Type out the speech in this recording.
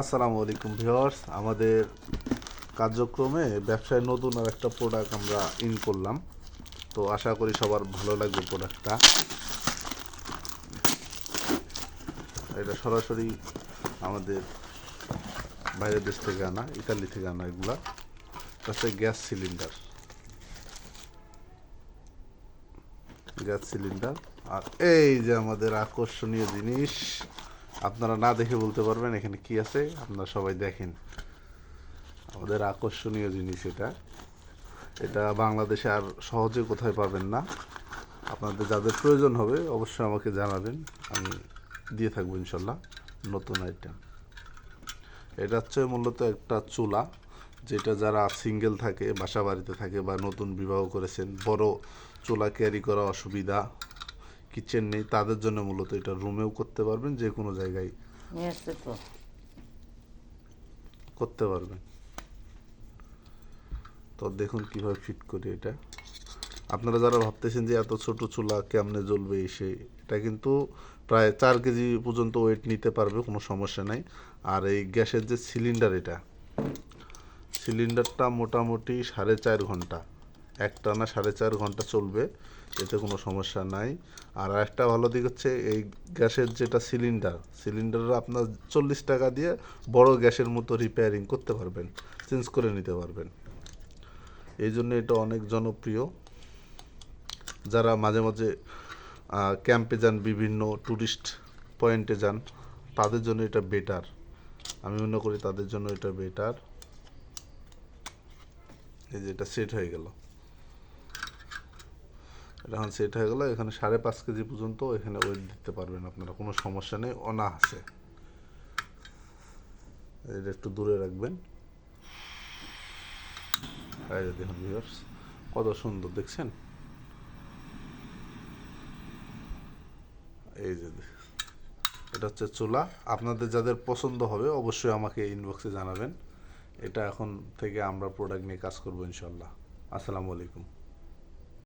আসসালামু আলাইকুম ভিউয়ার্স। আমাদের কার্যক্রমে ব্যবসায় নতুন আর একটা প্রোডাক্ট আমরা ইন করলাম। তো আশা করি সবার ভালো লাগবে প্রোডাক্টটা এটা সরাসরি আমাদের বাইরের দেশ থেকে আনা, ইতালি থেকে আনা এগুলা। হচ্ছে গ্যাস সিলিন্ডার। Gas cylinder. আর এই যে আমাদের আকর্ষণীয় জিনিস আপনারা না দেখে বলতে পারবেন এখানে কি আছে, আপনারা সবাই দেখেন। আমাদের আকর্ষণীয় জিনিস এটা। এটা বাংলাদেশে আর সহজে কোথায় পাবেন না। আপনাদের যাদের প্রয়োজন হবে, অবশ্যই আমাকে জানাবেন। আমি দিয়ে থাকব ইনশাল্লাহ নতুন আইটেম এটা হচ্ছে মূলত একটা চুলা, যেটা যারা সিঙ্গেল থাকে বাসা বাড়িতে থাকে বা নতুন বিবাহ করেছেন, বড় চুলা ক্যারি করা অসুবিধা। কিচেন নেই তাদের জন্য মূলত এটা রুমেও করতে পারবেন যে কোনো জায়গায় করতে পারবেন। তো দেখুন কীভাবে ফিট করি এটা। আপনারা যারা ভাবতেছেন যে এত ছোট চুলা কেমনে জ্বলবে এসে এটা কিন্তু প্রায় চার কেজি পর্যন্ত ওয়েট নিতে পারবে কোনো সমস্যা নাই। আর এই গ্যাসের যে সিলিন্ডার এটা সিলিন্ডারটা মোটামুটি সাড়ে চার ঘণ্টা। একটানা সাড়ে চার ঘণ্টা চলবে, এতে কোনো সমস্যা নাই। আর একটা ভালো দিক হচ্ছে, এই গ্যাসের যেটা সিলিন্ডার সিলিন্ডার আপনার চল্লিশ টাকা দিয়ে বড় গ্যাসের মতো রিপেয়ারিং করতে পারবেন চেঞ্জ করে নিতে পারবেন। এই জন্য এটা অনেক জনপ্রিয়। যারা মাঝে মাঝে ক্যাম্পে যান, বিভিন্ন ট্যুরিস্ট পয়েন্টে যান, তাদের জন্য এটা বেটার আমি মনে করি তাদের জন্য এটা বেটার এই যে এটা সেট হয়ে গেল। এখন সেট হয়ে গেল। এখানে সাড়ে পাঁচ কেজি পর্যন্ত এখানে ওয়েট দিতে পারবেন আপনারা, কোনো সমস্যা নেই অনাহাসে এটা একটু দূরে রাখবেন। দেখুন কত সুন্দর, দেখছেন? এই যে এটা হচ্ছে চুলা। আপনাদের যাদের পছন্দ হবে, অবশ্যই আমাকে ইনবক্সে জানাবেন। এটা এখন থেকে আমরা প্রোডাক্ট নিয়ে কাজ করব ইনশাল্লাহ আসসালামু আলাইকুম।